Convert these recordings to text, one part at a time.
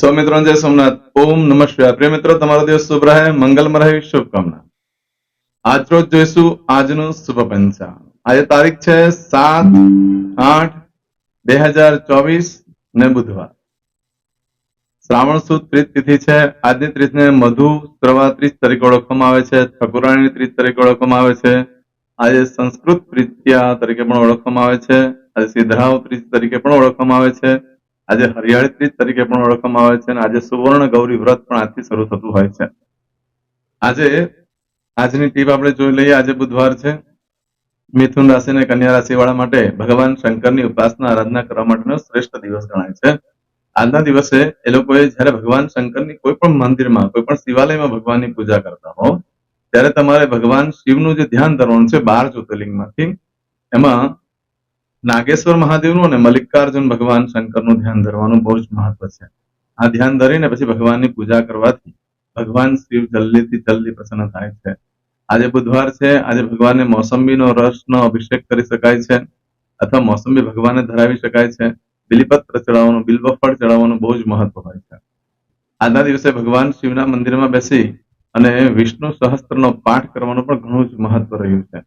સૌ મિત્રો જય સોમનાથ. ઓમ નમઃ શિવાય. પ્રિય મિત્રો, તમારો દિવસ શુભ રહે. મંગલમય રહે. શુભકામના. આજ રોજ જોઈશું આજનું શુભ પંચાંગ. આજે તારીખ છે સાત આઠ બે હજાર ચોવીસ ને બુધવાર. શ્રાવણ સુદ ત્રીજ તિથિ છે. આજની ત્રીજને મધુ શ્રવા ત્રીજ તરીકે ઓળખવામાં આવે છે. ઠકુરાણી ત્રીજ તરીકે ઓળખવામાં આવે છે. આજે સંસ્કૃત પ્રીત્યા તરીકે પણ ઓળખવામાં આવે છે. આજે સિદ્ધરાવ ત્રીજ તરીકે પણ ઓળખવામાં આવે છે. આજે હરિયાળી ત્રીજ તરીકે પણ ઓળખવામાં આવે છે અને આજે સુવર્ણ ગૌરી વ્રત પણ આજથી શરૂ થતું હોય છે. આજે આજની ટીપ આપણે જોઈ લઈએ. આજે બુધવાર છે. મિથુન રાશિ અને કન્યા રાશિ વાળા માટે ભગવાન શંકરની ઉપાસના આરાધના કરવા માટેનો શ્રેષ્ઠ દિવસ ગણાય છે. આજના દિવસે એ લોકોએ જ્યારે ભગવાન શંકરની કોઈ પણ મંદિરમાં, કોઈ પણ શિવાલયમાં ભગવાનની પૂજા કરતા હો, ત્યારે તમારે ભગવાન શિવનું જે ધ્યાન ધરવાનું છે બાર જ્યોતિર્લિંગમાંથી, એમાં નાગેશ્વર મહાદેવનું અને મલ્લિકાર્જુન ભગવાન શંકરનું ધ્યાન ધરવાનું બહુ જ મહત્વ છે. આ ધ્યાન ધરીને પછી ભગવાનની પૂજા કરવાથી ભગવાન શિવ જલ્દીથી જલ્દી પ્રસન્ન થાય છે. આજે બુધવાર છે, આજે ભગવાનને મોસંબીનો રસનો અભિષેક કરી શકાય છે અથવા મોસંબી ભગવાનને ધરાવી શકાય છે. બિલીપત્ર ચડાવવાનું, બિલ્વફળ ચડાવવાનું બહુ જ મહત્વ હોય છે. આજના દિવસે ભગવાન શિવના મંદિરમાં બેસી અને વિષ્ણુ સહસ્ત્રનો પાઠ કરવાનું પણ ઘણું જ મહત્વ રહ્યું છે.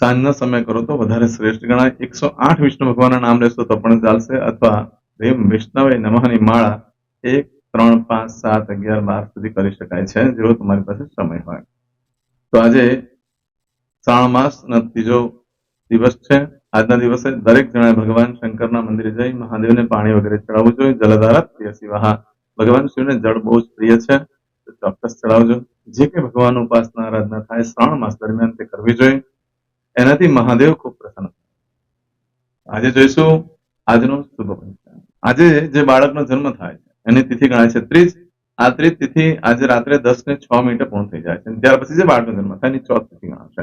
સાંજના સમય કરો તો વધારે શ્રેષ્ઠ ગણાય. એકસો આઠ વિષ્ણુ ભગવાનના નામ લેશો તો પણ ચાલશે. અથવા ભીમ વિષ્ણવે નમઃની માળા એક, ત્રણ, પાંચ, સાત, અગિયાર, બાર સુધી કરી શકાય છે જેવો તમારી પાસે સમય હોય. તો આજે શ્રાવણ માસનો ત્રીજો દિવસ છે. આજના દિવસે દરેક જણાએ ભગવાન શંકરના મંદિરે જઈ મહાદેવને પાણી વગેરે ચડાવવું જોઈએ. જલધારા પ્રિય સિવાહા ભગવાન શિવને જળ બહુ જ પ્રિય છે. તો ચોક્કસ ચડાવજો. જે કે ભગવાન ઉપાસના, આરાધના થાય, શ્રાવણ માસ દરમિયાન તે કરવી જોઈએ. એનાથી મહાદેવ ખૂબ પ્રસન્ન આજે જોઈશું આજનો શુભ પંચાંગ આજે જે બાળકનો જન્મ થાય છે, એની તિથિ ગણાય છે ત્રીજ આ ત્રીજ તિથિ આજે રાત્રે દસ ને છ મિનિટે પૂર્ણ થઈ જાય છે. ત્યાર પછી જે બાળકનો જન્મ થાય, એની ચોથ તિથિ ગણાશે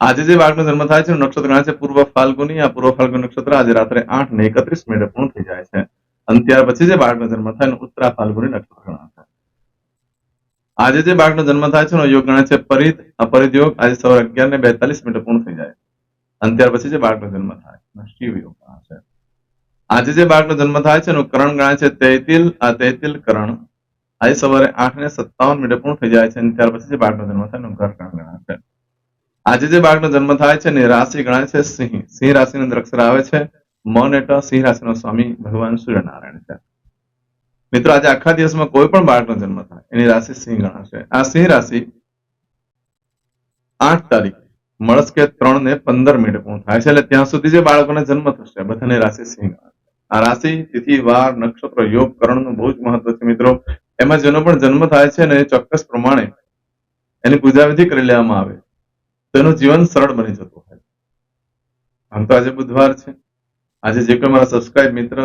આજે જે બાળકનો જન્મ થાય છે નક્ષત્ર ગણાય છે પૂર્વ ફાલ્ગુની. આ પૂર્વ ફાલ્ગુની નક્ષત્ર આજે રાત્રે આઠ ને એકત્રીસ મિનિટે પૂર્ણ થઈ જાય છે. અને ત્યાર પછી જે બાળકનો જન્મ થાય ઉત્તરા ફાલ્ગુની નક્ષત્ર ગણાશે આજે જે બાળકનો જન્મ થાય છે યોગ ગણાય છે પરિત અપરિત યોગ. આજે સવારે અગિયાર ને બેતાલીસ મિનિટ પૂર્ણ થઈ જાય. અને ત્યાર પછી જે બાળકનો જન્મ થાય શિવ યોગ છે. આજે જે બાળકનો જન્મ થાય છે, એનું કરણ ગણાય છે, તૈતિલ, આ તૈતિલ કરણ. આજે સવારે આઠ ને સત્તાવન મિનિટે પૂર્ણ થઈ જાય છે, અને ત્યાર પછી જે બાળકનો જન્મ થાય એનું ઘર કરણ ગણાય છે. આજે જે બાળકનો જન્મ થાય છે, એની રાશિ ગણાય છે સિંહ. સિંહ રાશિની અંદર અક્ષર આવે છે, મન એટલે સિંહ રાશિનો સ્વામી ભગવાન સૂર્યનારાયણ છે. મિત્રો, આજે આખા દિવસમાં કોઈ પણ બાળકનો જન્મ થાય, એની રાશિ સિંહ ગણાશે. આ સિંહ રાશિ આઠ તારીખ, મળસ કે ત્રણ ને પંદર મિનિટે પૂર્ણ થાય છે. એટલે ત્યાં સુધી જે બાળકોને જન્મ થશે બધાની રાશિ સિંહ આ રાશિ, તિથિ, વાર, નક્ષત્ર, યોગ, કરણનું બહુ જ મહત્વ છે મિત્રો. એમાં જેનો પણ જન્મ થાય છે ને એ ચોક્કસ પ્રમાણે એની પૂજાવિધિ કરી લેવામાં આવે, તો એનું જીવન સરળ બની જતું હોય. આમ તો આજે બુધવાર છે. આજે જે કોઈ મારા સબસ્ક્રાઇબ મિત્ર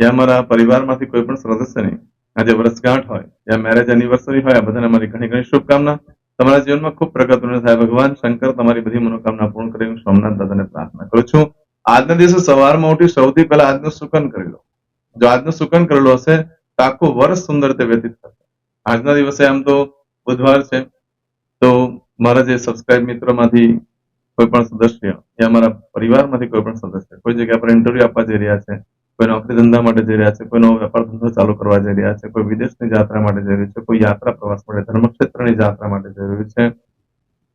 યા મારા પરિવારમાંથી કોઈ પણ સદસ્યની આજે વર્ષગાંઠ હોય યા મેરેજ એનિવર્સરી હોય, આ બધાને અમારી ઘણી ઘણી શુભકામના. તમારા જીવનમાં ખૂબ પ્રગતિ થાય ભગવાન શંકર તમારી બધી મનોકામના પૂર્ણ કરી હું સોમનાથ દાદાને પ્રાર્થના કરું છું. આજના દિવસે સવારમાં ઉઠી સૌથી પહેલા આજનું સુકન કરી લો. જો આજનું સુકન કરેલું હશે, તો આખું વર્ષ સુંદર રીતે વ્યતીત થશે. આજના દિવસે આમ તો બુધવાર છે, તો મારા જે સબસ્ક્રાઇબ મિત્રોમાંથી કોઈ પણ સદસ્ય યા મારા પરિવારમાંથી કોઈ પણ સદસ્ય, કોઈ જગ્યા પર ઇન્ટરવ્યુ આપવા જઈ રહ્યા છે કોઈ નોકરી ધંધા માટે જઈ રહ્યા છે કોઈ નવો વેપાર ધંધો ચાલુ કરવા જઈ રહ્યા છે, કોઈ વિદેશની યાત્રા માટે જઈ રહ્યું છે, કોઈ યાત્રા પ્રવાસ માટે, ધર્મક્ષેત્રની યાત્રા માટે જઈ રહ્યું છે.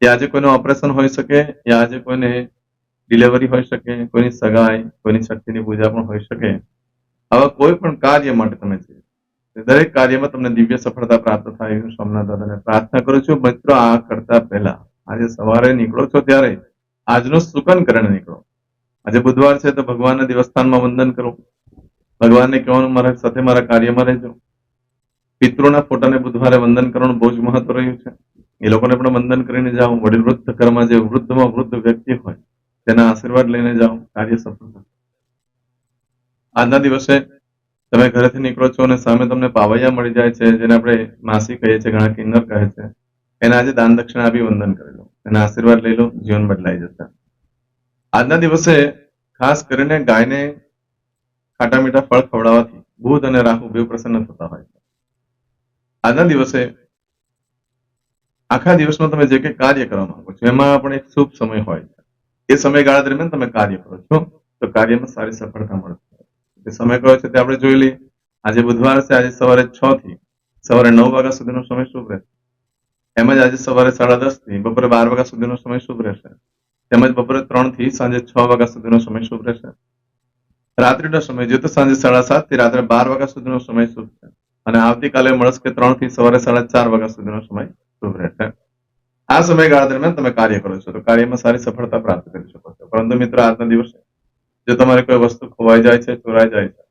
કે આજે કોઈનું ઓપરેશન હોઈ શકે યા આજે કોઈને ડિલિવરી હોઈ શકે, કોઈની સગાઈ, કોઈની શક્તિની પૂજા પણ હોઈ શકે. આવા કોઈ પણ કાર્ય માટે તમે જઈ દરેક કાર્યમાં તમને દિવ્ય સફળતા પ્રાપ્ત થાય એવી સોમનાથ દાદાને પ્રાર્થના કરું છું. મિત્રો, આ કરતા પહેલા આજે સવારે નીકળો છો ત્યારે આજનું સુકન કરીને નીકળો. આજે બુધવાર છે તો ભગવાનના દેવસ્થાનમાં વંદન કરો. ભગવાનને કહેવાનું મારા સાથે મારા કાર્યમાં રહેજો. પિતૃના ફોટાને બુધવારે વંદન કરવાનું બહુ જ મહત્વ રહ્યું છે. એ લોકોને પણ વંદન કરીને જાઓ. વડીલ વૃદ્ધ ઘરમાં જે વૃદ્ધમાં વૃદ્ધ વ્યક્તિ હોય, તેના આશીર્વાદ લઈને જાઓ. કાર્ય સફળ આજના દિવસે તમે ઘરેથી નીકળો છો અને સામે તમને પાવૈયા મળી જાય છે, જેને આપણે માસી કહીએ છીએ, ઘણા કિન્નર કહે છે. એને આજે દાન દક્ષિણા આપી વંદન કરી લો. એના આશીર્વાદ લઈ લો, જીવન બદલાઈ જશે. આજના દિવસે ખાસ કરીને ગાયને ખાટા મીઠા ફળ ખવડાવવાથી ભૂત અને રાહુ બે પ્રસન્ન થતા હોય છે. આજના દિવસે આખા દિવસમાં તમે જે કંઈ કાર્ય કરવા માંગો છો, એમાં પણ એક શુભ સમય હોય છે. એ સમયગાળા દરમિયાન તમે કાર્ય કરો છો, તો કાર્યમાં સારી સફળતા મળશે. સમય કયો છે તે આપણે જોઈ લઈએ. આજે બુધવાર છે, આજે સવારે છ થી સવારે નવ વાગ્યા સુધીનો સમય શુભ રહેશે. તેમજ આજે સવારે સાડા દસથી બપોરે બાર વાગ્યા સુધીનો સમય શુભ રહેશે. તેમજ બપોરે ત્રણથી સાંજે છ વાગ્યા સુધીનો સમય શુભ રહેશે. રાત્રિનો સમય જોઈએ તો સાંજે સાડા સાતથી રાત્રે બાર વાગ્યા સુધીનો સમય શુભ છે. અને આવતીકાલે મળસ્કે ત્રણથી સવારે સાડા ચાર વાગ્યા સુધીનો સમય શુભ રહેશે. આ સમયગાળા દરમિયાન તમે કાર્ય કરો છો, તો કાર્યમાં સારી સફળતા પ્રાપ્ત કરી શકો છો. પરંતુ મિત્રો, આજના દિવસે જો તમારે કોઈ વસ્તુ ખોવાઈ જાય છે, ચોરાઈ જાય છે,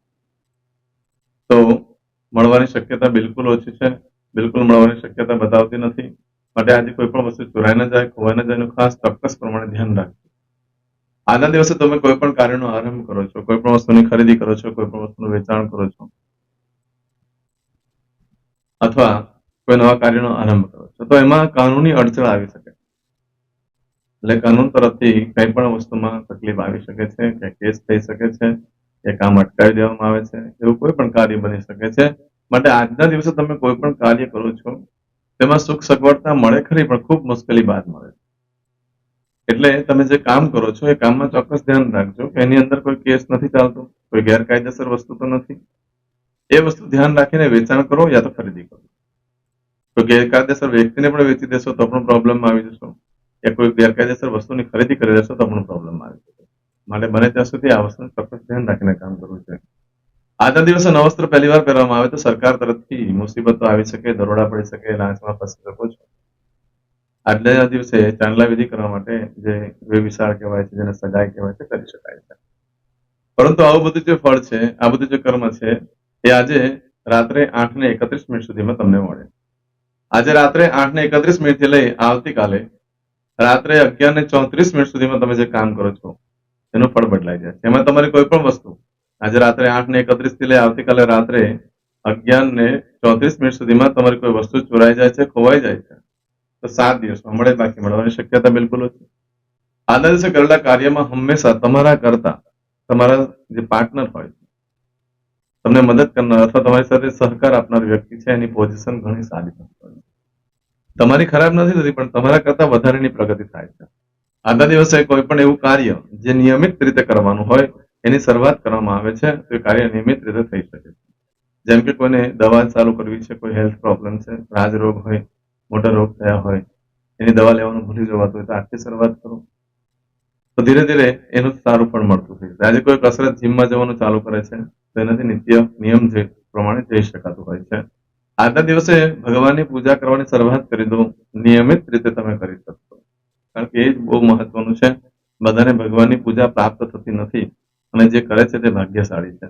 તો મળવાની શક્યતા બિલકુલ ઓછી છે. બિલકુલ મળવાની શક્યતા બતાવતી નથી. માટે આજે કોઈ પણ વસ્તુ ચોરાઈ ન જાય, ખોવાઈ ન જાય, એનું ખાસ ચોક્કસ પ્રમાણે ધ્યાન રાખજો. આજના દિવસે તમે કોઈ પણ કાર્યનો આરંભ કરો છો, કોઈ પણ વસ્તુની ખરીદી કરો છો, કોઈ પણ વસ્તુનું વેચાણ કરો છો, અથવા કોઈ નવા કાર્યનો આરંભ કરો છો, તો એમાં કાનૂની અડચણ આવી શકે. એટલે કાનૂન તરફથી કઈ પણ વસ્તુમાં તકલીફ આવી શકે છે કે કેસ થઈ શકે છે કે કામ અટકાવી દેવામાં આવે છે, એવું કોઈ પણ કાર્ય બની શકે છે. માટે આજના દિવસે તમે કોઈ પણ કાર્ય કરો છો તેમાં સુખ સગવડતા મળે ખરી, પણ ખૂબ મુશ્કેલી બાદ મળે. એટલે તમે જે કામ કરો છો, એ કામમાં ચોક્કસ ધ્યાન રાખજો કે એની અંદર કોઈ કેસ નથી ચાલતો, કોઈ ગેરકાયદેસર વસ્તુ તો નથી. એ વસ્તુ ધ્યાન રાખીને વેચાણ કરો યા તો ખરીદી કરો. તો ગેરકાયદેસર વ્યક્તિને પણ વેચી દેશો તો પણ પ્રોબ્લેમ આવી જશો. કે કોઈ ગેરકાયદેસર વસ્તુની ખરીદી કરી દેશો તો પણ પ્રોબ્લેમ આવી જશે. માટે બને ત્યાં સુધી આ વસ્તુનું ચોક્કસ ધ્યાન રાખીને કામ કરવું છે. આજના દિવસે નવસ્ત્ર વસ્ત્ર પહેલી વાર પહેરવામાં આવે તો સરકાર તરફથી મુસીબતો આવી શકે, દરોડા પડી શકે, લાંચમાં ફસી શકો છો. આજના દિવસે ચાંદલા વિધિ કરવા માટે જે વિશાળ કહેવાય છે, જેને સગાઈ કહેવાય છે, કરી શકાય છે. પરંતુ આવું બધું જે ફળ છે, આ બધું જે કર્મ છે, એ આજે રાત્રે આઠ ને એકત્રીસ મિનિટ સુધીમાં તમને મળે. આજે રાત્રે આઠ ને એકત્રીસ મિનિટથી લઈ આવતીકાલે રાત્રે અગિયાર ને ચોત્રીસ મિનિટ સુધીમાં તમે જે કામ કરો છો, એનું ફળ બદલાઈ જાય એમાં તમારી કોઈ પણ વસ્તુ આજે રાત્રે આઠ ને એકત્રીસથી લઈ આવતીકાલે રાત્રે અગિયાર ને ચોત્રીસ મિનિટ સુધીમાં તમારી કોઈ વસ્તુ ચોરાઈ જાય છે, ખોવાઈ જાય છે. તો સાત દિવસમાં મળે બાકી મળવાની શક્યતા બિલકુલ ઓછી. આના દિવસે કરેલા કાર્યમાં હંમેશા તમારા કરતા તમારા જે પાર્ટનર હોય તમને મદદ કરનાર અથવા તમારી સાથે સહકાર આપનાર વ્યક્તિ છે, એની પોઝિશન ઘણી સારી તમારી ખરાબ નથી થતી, પણ તમારા કરતા વધારેની પ્રગતિ થાય છે. આજના દિવસે કોઈ પણ એવું કાર્ય જે નિયમિત રીતે કરવાનું હોય એની શરૂઆત કરવામાં આવે છે તો કાર્ય નિયમિત રીતે થઈ શકે છે. જેમ કે કોઈને દવા ચાલુ કરવી છે, કોઈ હેલ્થ પ્રોબ્લેમ છે રાજરોગ હોય, મોટા રોગ થયા હોય, એની દવા લેવાનું ભૂલી જવાતું હોય તો આજથી શરૂઆત કરો. તો ધીરે ધીરે એનું સારું પણ મળતું થઈ આજે કોઈ કસરત જીમમાં જવાનું ચાલુ કરે છે, તો એનાથી નિત્ય નિયમ જે પ્રમાણે જઈ શકાતું હોય છે. આજના દિવસે ભગવાનની પૂજા કરવાની શરૂઆત કરી દો, નિયમિત રીતે તમે કરી શકશો. કારણ કે એ જ બહુ મહત્વનું છે. બધાને ભગવાનની પૂજા પ્રાપ્ત થતી નથી. અને જે કરે છે તે ભાગ્યશાળી છે.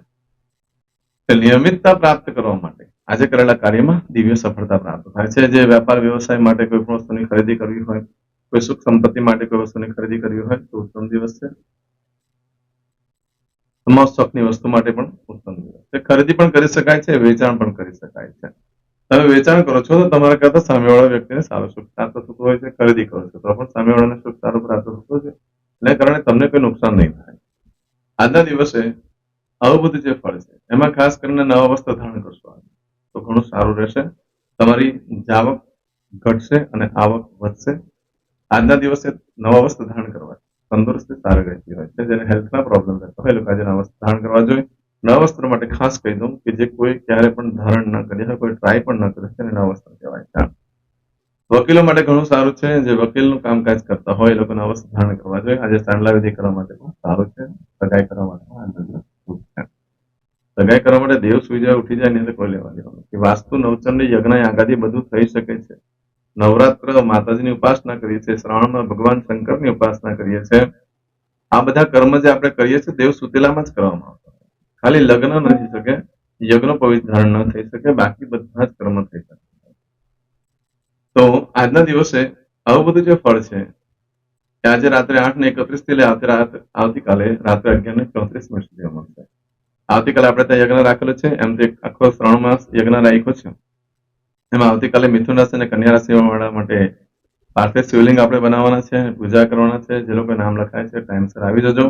નિયમિતતા પ્રાપ્ત કરવા માટે આજે કરેલા કાર્યમાં દિવ્ય સફળતા પ્રાપ્ત થાય છે. જે વેપાર વ્યવસાય માટે કોઈ પણ વસ્તુની ખરીદી કરવી હોય, કોઈ સુખ સંપત્તિ માટે કોઈ વસ્તુની ખરીદી કરવી હોય, તો ઉત્તમ દિવસ છે. તમામ વસ્તુ માટે પણ ઉત્તમ દિવસ છે. ખરીદી પણ કરી શકાય છે, વેચાણ પણ કરી શકાય છે. તમે વેચાણ કરો છો તો તમારા કરતા સામેવાળા વ્યક્તિને સારું સુખ પ્રાપ્ત થતું હોય છે, ખરીદી કરો છો તો પણ સામેવાળાને સુખ સારું પ્રાપ્ત થતું છે. એને કારણે તમને કોઈ નુકસાન નહીં થાય. આજના દિવસે આવું બધું જે ફળ છે, એમાં ખાસ કરીને નવા વસ્ત્ર ધારણ કરશો. તો ઘણું સારું રહેશે, તમારી જાવક ઘટશે અને આવક વધશે. આજના દિવસે નવા વસ્ત્ર ધારણ કરવા તંદુરસ્તી સારી રહેતી હોય છે, જેને હેલ્થના પ્રોબ્લેમ રહેતા હોય લોકો આજે નવા વસ્ત્ર ધારણ કરવા જોઈએ. નવા વસ્ત્ર માટે ખાસ કહી દઉં કે જે કોઈ ક્યારે પણ ધારણ ન કર્યા હોય, કોઈ ટ્રાય પણ ન કરે છે એને નવા વસ્ત્ર કહેવાય છે. વકીલો માટે ઘણું સારું છે. જે વકીલનું કામકાજ કરતા હોય એ લોકો નવા ધારણ કરવા જોઈએ. આજે સાંડલા વિધિ કરવા માટે પણ સારું છે. સગાઈ કરવા માટે સગાઈ કરવા માટે દેવ જાય, ઉઠી જાય એની કોઈ લેવા દેવાનું કે વાસ્તુ, નવચંડી, યજ્ઞ આગાદી બધું થઈ શકે છે. નવરાત્ર, માતાજીની ઉપાસના કરીએ છીએ. શ્રાવણમાં ભગવાન શંકરની ઉપાસના કરીએ છીએ. આ બધા કર્મ જે આપણે કરીએ છીએ, દેવ સુતેલામાં જ કરવામાં આવતા. ખાલી લગ્ન નથી શકે. યજ્ઞ પવિત્ર ધારણ ન થઈ શકે. બાકી બધા જ કર્મ થઈ શકે. તો આજના દિવસે આવું બધું જે ફળ છે આજે રાત્રે આઠ ને એકત્રીસથી આવતી રાત, આવતીકાલે રાત્રે અગિયાર ને ચોત્રીસ મિનિટ સુધી મળશે. આવતીકાલે આપણે ત્યાં યજ્ઞ રાખેલો છે એમ એક આખો ત્રણ માસ યજ્ઞ રાખ્યો છે. એમાં આવતીકાલે મિથુન રાશિ અને કન્યા રાશિ વાળા માટે પાર્થિવ શિવલિંગ આપણે બનાવવાના છે, પૂજા કરવાના છે, જે લોકો નામ લખાય છે ટાઈમસર આવી જજો.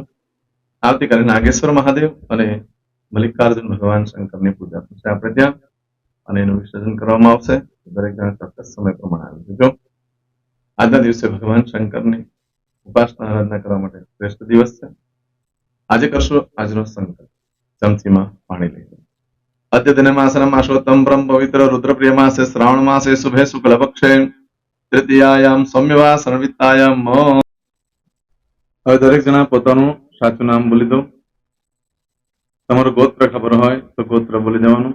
આવતીકાલે નાગેશ્વર મહાદેવ અને મલ્લિકાર્જુન ભગવાન શંકરની પૂજા થશે. આપણે ત્યાં અને એનું વિસર્જન કરવામાં આવશે. દરેક જણા ચોક્કસ સમય પ્રમાણે આવી જજો. આજના દિવસે ભગવાન શંકરની ઉપાસના આરાધના કરવા માટે શ્રેષ્ઠ દિવસ છે. આજે કરશો આજનો સંકલ્પ. ચમચીમાં પાણી લઈ અદ્યતન માસનમ અશ્વત્થમ બ્રહ્મ પવિત્ર રુદ્રપ્રિય માસે શ્રાવણ માસે શુભે શુક્લ પક્ષે તૃતીયાયામ સૌમ્યવાસન વિત્તાયામ હવે દરેક જણા પોતાનું સાચું નામ બોલી દો. તમારું ગોત્ર ખબર હોય તો ગોત્ર બોલી દેવાનું.